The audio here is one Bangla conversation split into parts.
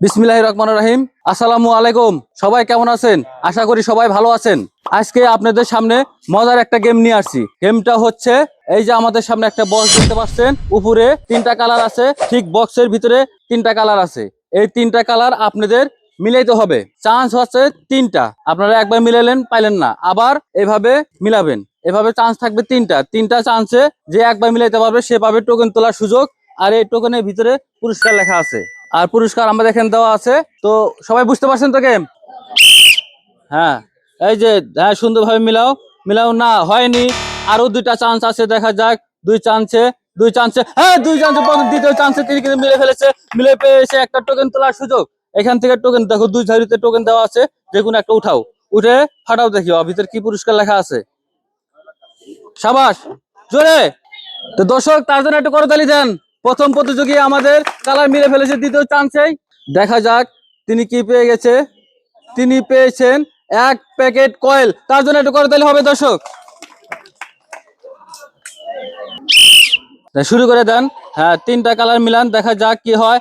বিসমিল্লাহ রহমান রাহিম। আসসালামু আলাইকুম। সবাই কেমন আছেন? আশা করি সবাই ভালো আছেন। আজকে আপনাদের সামনে মজার একটা গেম নিয়ে আসছি। গেমটা হচ্ছে, এই যে আমাদের সামনে একটা বক্স দেখতে পাচ্ছেন, উপরে তিনটা কালার আছে, ঠিক বক্সের ভিতরে তিনটা কালার আছে। এই তিনটা কালার আপনাদের মিলাইতে হবে। চান্স হচ্ছে তিনটা। আপনারা একবার মিলালেন, পাইলেন না। আবার এভাবে মিলাবেন। এভাবে চান্স থাকবে তিনটা। তিনটা চান্সে যে একবার মিলাইতে পারবে, সে পাবে টোকেন তোলার সুযোগ। আর এই টোকেনের ভিতরে পুরস্কার লেখা আছে। আর পুরস্কার আমাদের এখানে দেওয়া আছে। তো সবাই বুঝতে পারছেন তো গেম হ্যাঁ এই যে হ্যাঁ সুন্দরভাবে মিলাও। মিলাও না, হয়নি। আরও দুইটা চান্স আছে, দেখা যাক। দুই চান্সে দুই চান্সে হ্যাঁ দুই চান্সে দ্বিতীয় চান্সে তিনি কিন্তু মিলে ফেলেছে। মিলে পেয়েছে একটা টোকেন তোলার সুযোগ। এখান থেকে টোকেন দেখো, দুই ঝাড়িতে টোকেন দেওয়া আছে। যে কোনো একটা উঠাও। উঠে ফাটাও দেখিও ভিতরে কি পুরস্কার লেখা আছে। সাবাস, জোরে। তো দর্শক, তার জন্য একটু করতালি দেন। প্রথম প্রতিযোগী আমাদের কালার মিলে ফেলেছে, দ্বিতীয় চান্সেই। দেখা যাক, তিনি কি পেয়ে গেছে। তিনি পেয়েছেন এক প্যাকেট কয়েল। তার জন্য একটু করতালি হবে, দর্শক। শুরু করে দেন। হ্যাঁ তিনটা কালার মিলান, দেখা যাক কি হয়।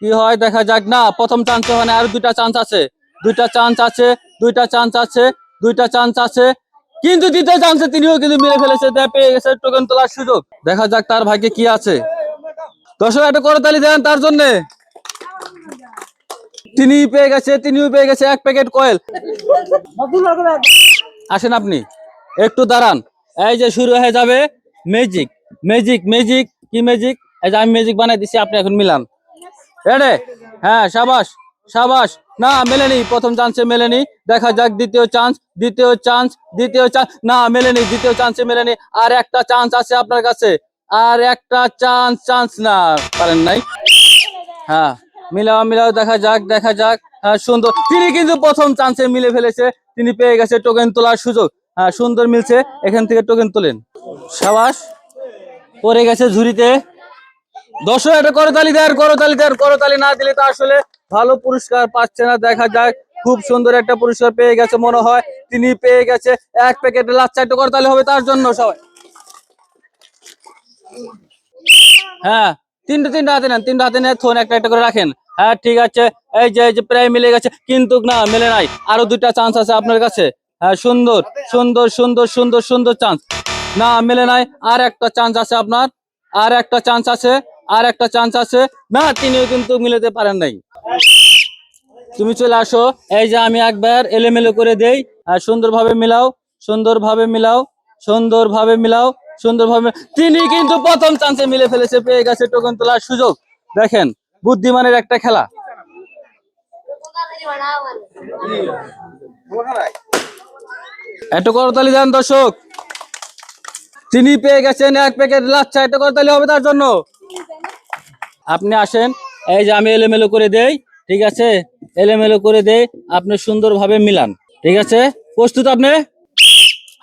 কি হয়, দেখা যাক। না, প্রথম চান্স মানে আর দুইটা চান্স আছে। দুইটা চান্স আছে, দুইটা চান্স আছে, দুইটা চান্স আছে। কিন্তু দ্বিতীয় চান্সে তিনিও কিন্তু মেরে ফেলেছে। পেয়ে গেছে টোকেন তোলার সুযোগ। দেখা যাক তার ভাগ্যে কি আছে। দর্শক, একটা করতালি দেন তার জন্য। তিনি পেয়ে গেছে, তিনিও পেয়ে গেছে এক প্যাকেট কয়েল। আসেন আপনি, একটু দাঁড়ান। এই যে শুরু হয়ে যাবে ম্যাজিক। ম্যাজিক ম্যাজিক, কি ম্যাজিক? এই যে আমি ম্যাজিক বানাই দিছি, আপনি এখন মিলান। রেডে হ্যাঁ সাবাস সাবাস। না, মেলেনি। প্রথম চান্সে মেলেনি। দেখা যাক, দ্বিতীয় চান্স দ্বিতীয় চান্স দ্বিতীয় চান্স না, মেলেনি, দ্বিতীয় চান্সে মেলেনি। আর একটা চান্স আছে আপনার কাছে। আর একটা চান্স চান্স না। পারেন নাই? হ্যাঁ মিলাও মিলাও, দেখা যাক দেখা যাক। হ্যাঁ সুন্দর। তিনি কিন্তু প্রথম চান্সে মিলে ফেলেছে। তিনি পেয়ে গেছে টোকেন তোলার সুযোগ। হ্যাঁ সুন্দর মিলছে। এখান থেকে টোকেন তোলেন। সাবাস পরে গেছে ঝুড়িতে। দর্শক, একটা করতালি দেন করতালি দেন, করতালি না দিলে তো আসলে ভালো পুরস্কার পাচ্ছে না। দেখা যাক, খুব সুন্দর একটা পুরস্কার পেয়ে গেছে মনে হয়। তিনি পেয়ে গেছে এক প্যাকেট লাচ্চা একটা করতালি হবে তার জন্য সবাই। হ্যাঁ তিনটে তিনটে হাতে নেন, তিনটে হাতে নিয়ে থোন একটা একটা করে রাখেন। হ্যাঁ ঠিক আছে, এই যে এই যে প্রায় মিলে গেছে, কিন্তু না, মেলে নাই। আরও দুইটা চান্স আছে আপনার কাছে। হ্যাঁ সুন্দর সুন্দর সুন্দর সুন্দর সুন্দর চান্স না, মেলে নাই, আর একটা চান্স আছে আপনার, আর একটা চান্স আছে, আর একটা চান্স আছে। না, তিনিও কিন্তু মিলাতে পারেন নাই। তুমি চলে আসো, এই যে আমি একবার এলোমেলো করে দেই। আর সুন্দরভাবে মিলাও সুন্দরভাবে মিলাও সুন্দরভাবে মিলাও। সুন্দরভাবে তিনি কিন্তু প্রথম চান্সে মিলে ফেলেছে, পেয়ে গেছে টোকন তোলার সুযোগ। দেখেন, বুদ্ধিমানের একটা খেলা। একটু করতালি দেন দর্শক। তিনি পেয়ে গেছেন এক প্যাকেট লাচ্চা একটা করতালি হবে তার জন্য। আপনি আসেন। এই যে আমি এলোমেলো করে দেই, ঠিক আছে? এলোমেলো করে দেই, আপনি সুন্দরভাবে মিলান। ঠিক আছে? প্রস্তুত আপনি?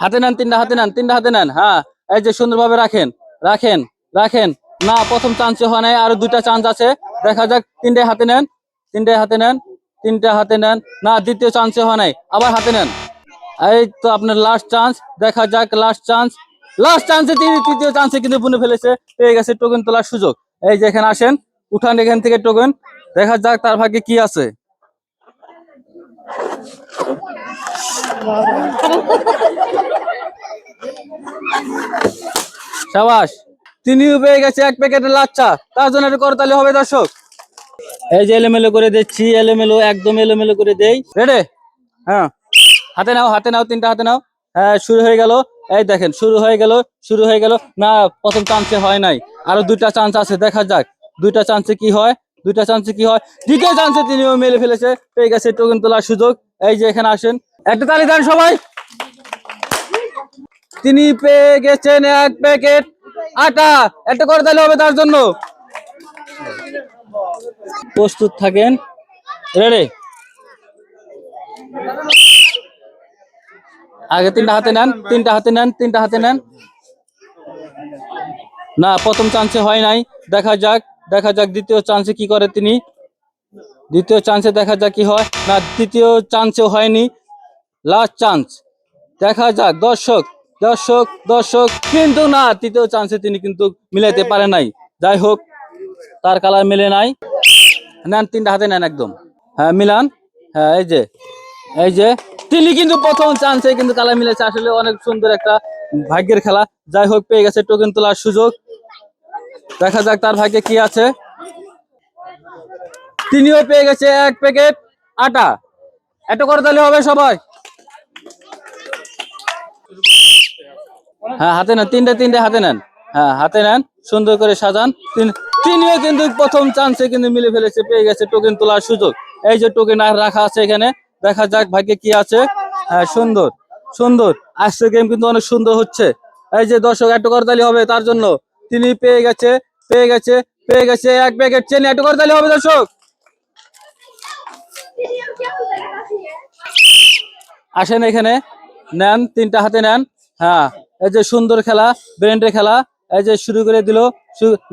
হাতে নেন, তিনটা হাতে নেন, তিনটা হাতে নেন হ্যাঁ। এই যে সুন্দরভাবে রাখেন রাখেন রাখেন। না, প্রথম চান্সে হয় নাই, আরও দুইটা চান্স আছে। দেখা যাক, তিনটে হাতে নেন, তিনটে হাতে নেন, তিনটে হাতে নেন। না, দ্বিতীয় চান্সে হয় নাই, আবার হাতে নেন। এই তো আপনার লাস্ট চান্স দেখা যাক লাস্ট চান্স লাস্ট চান্সে তিনি তৃতীয় চান্সে কিন্তু বুনে ফেলেছে। পেয়ে গেছে টোকেন তোলার সুযোগ। এই যে এখানে আসেন, উঠান এখান থেকে টোকেন দেখা যাক, তার ভাগ্যে কি আছে। সাবাস, তিনিও পেয়ে গেছে এক প্যাকেটের লাচ্চা। তার জন্য একটা করতালি হবে, দর্শক। এই যে এলোমেলো করে দিচ্ছি, এলোমেলো, একদম এলোমেলো করে দেই। রেডে হ্যাঁ। হাতে নাও হাতে নাও, তিনটা হাতে নাও। হ্যাঁ শুরু হয়ে গেল। এই দেখেন, শুরু হয়ে গেল, শুরু হয়ে গেল। না, প্রথম চান্সে হয় নাই। আরও দুইটা চান্স আছে, দেখা যাক। দুইটা চান্সে কি হয়? দুইটা চান্সে কি হয়? দ্বিতীয় চান্সে তিনিও মেলে ফেলেছে। পেয়ে গেছে টোকেন তোলার সুযোগ। এই যে এখানে আসেন। একটা তালি দেন সবাই। তিনি পেয়ে গেছেন এক প্যাকেট আটা। একটা করে তাহলে হবে তার জন্য। প্রস্তুত থাকেন। রেডি আগে তিনটা হাতে নেন, তিনটা হাতে নেন, তিনটা হাতে নেন। না, প্রথম চান্সে হয় নাই। দেখা যাক দেখা যাক দ্বিতীয় চান্সে কি করে তিনি। দ্বিতীয় চান্সে দেখা যাক কি হয়। না তৃতীয় চান্সেও হয়নি। লাস্ট চান্স দেখা যাক, দর্শক। দর্শক দর্শক, কিন্তু না, তৃতীয় চান্সে তিনি কিন্তু মিলাইতে পারে নাই। যাই হোক, তার কালার মেলে নাই। নেন, তিনটা হাতে নেন একদম। হ্যাঁ মিলান। হ্যাঁ এই যে এই যে, তিনি কিন্তু প্রথম চান্সে কিন্তু কালার মিলেছে আসলে অনেক সুন্দর একটা ভাগ্যের খেলা। যাই হোক, পেয়ে গেছে টোকেন তোলার সুযোগ। দেখা যাক তার ভাগ্যে কি আছে। তিনিও পেয়ে গেছে এক প্যাকেট আটা। এত করে তাহলে হবে সবাই। হ্যাঁ হাতে নেন, তিনটে তিনটে হাতে নেন। হ্যাঁ হাতে নেন, সুন্দর করে সাজান। তিন- তিনিও কিন্তু প্রথম চান্সে কিন্তু মিলে ফেলেছে, পেয়ে গেছে টোকেন তোলার সুযোগ। এই যে টোকেন রাখা আছে এখানে, দেখা যাক ভাগ্যে কি আছে। হ্যাঁ সুন্দর সুন্দর। আজকের গেম কিন্তু অনেক সুন্দর হচ্ছে। এই যে দর্শক, একটু করতালি হবে তার জন্য। তিনি পেয়ে গেছে পেয়ে গেছে পেয়ে গেছে, এক প্যাকেট চেনি, একটু করতালি হবে দর্শক। আসেন এখানে, নেন, তিনটা হাতে নেন। হ্যাঁ এই যে সুন্দর খেলা, ব্রেন্ডের খেলা, এই যে শুরু করে দিল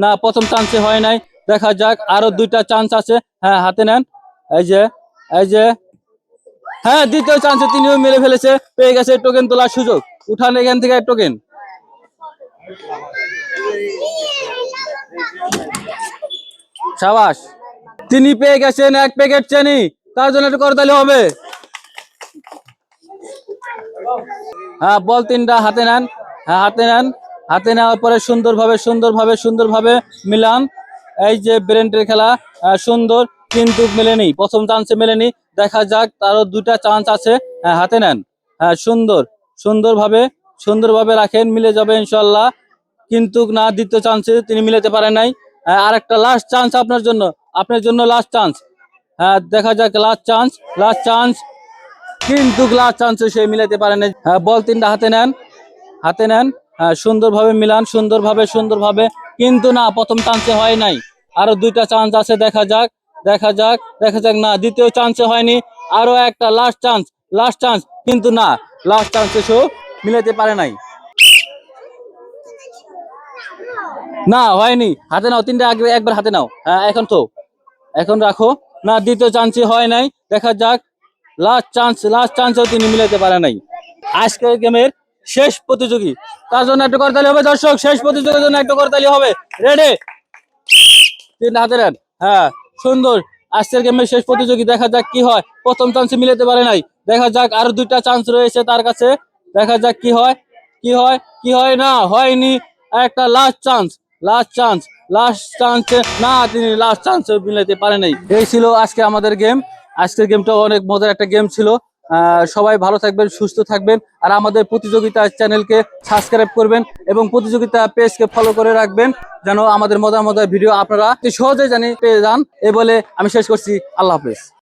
না, প্রথম চান্সে হয় নাই। দেখা যাক, আরও দুইটা চান্স আছে। হ্যাঁ হাতে নেন। এই যে এই যে হ্যাঁ দ্বিতীয় চান্সে তিনিও মেরে ফেলেছে, পেয়ে গেছে টোকেন তোলার সুযোগ। উঠান এখান থেকে টোকেন সাবাস, তিনি পেয়ে গেছেন এক প্যাকেট চেনি। তার জন্য একটু করতালি হবে। হ্যাঁ বল তিনটা, হাতে নেন। হাতে নেন। হাতে নেওয়ার পরে সুন্দরভাবে সুন্দরভাবে সুন্দরভাবে মিলান। এই যে ব্রেন্ডের খেলা সুন্দর কিন্তু মেলেনি। প্রথম চান্সে মেলেনি। দেখা যাক তারও দুটা চান্স আছে। হ্যাঁ হাতে নেন। হ্যাঁ সুন্দর সুন্দরভাবে সুন্দরভাবে রাখেন মিলে যাবে ইনশাল্লাহ কিন্তু না দ্বিতীয় চান্সে তিনি মিলাতে পারেন নাই। হ্যাঁ, আর একটা লাস্ট চান্স আপনার জন্য। আপনার জন্য লাস্ট চান্স হ্যাঁ দেখা যাক লাস্ট চান্স লাস্ট চান্স কিন্তু গ্লাস চান্সে সে মিলাতে পারে না হ্যাঁ, বল তিনটা হাতে নেন। হাতে নেন। হ্যাঁ, সুন্দরভাবে মিলান সুন্দরভাবে সুন্দরভাবে। কিন্তু না প্রথম চান্সে হয় নাই। আরও দুইটা চান্স আছে দেখা যাক দেখা যাক দেখা যাক। না দ্বিতীয় চান্সে হয়নি। আরও একটা লাস্ট চান্স লাস্ট চান্স কিন্তু না লাস্ট চান্সে সে মিলাতে পারে নাই। না হয়নি। হাতে নাও তিনটা আগে একবার হাতে নাও। হ্যাঁ এখন তো। এখন রাখো। না দ্বিতীয় চান্সই হয় নাই। দেখা যাক। লাস্ট চান্স লাস্ট চান্সও তিনি মিলাতে পারে নাই। আজকের গেমের শেষ প্রতিযোগী। তার জন্য একটু করতালি হবে, দর্শক, শেষ প্রতিযোগীর জন্য একটু করতালি হবে। রেডি তিন হাতে নেন। হ্যাঁ সুন্দর। আজকের গেমের শেষ প্রতিযোগী, দেখা যাক কি হয়। প্রথম চান্সে মিলাতে পারে নাই। দেখা যাক আরও দুইটা চান্স রয়েছে তার কাছে। দেখা যাক কি হয় কি হয় কি হয় না, হয়নি। একটা last chance last chance last চান্সে না, তিনি লাস্ট চান্সে মিলাতে পারে নাই। এই ছিল আজকে আমাদের গেম আজকের গেমটা অনেক মজার একটা গেম ছিল। সবাই ভালো থাকবেন, সুস্থ থাকবেন, আর আমাদের প্রতিযোগিতা চ্যানেলকে সাবস্ক্রাইব করবেন এবং প্রতিযোগিতা পেজকে ফলো করে রাখবেন, যেন আমাদের মজার মজার ভিডিও আপনারা সহজে জানি, পেয়ে যান। এ বলে আমি শেষ করছি। আল্লাহ হাফেজ।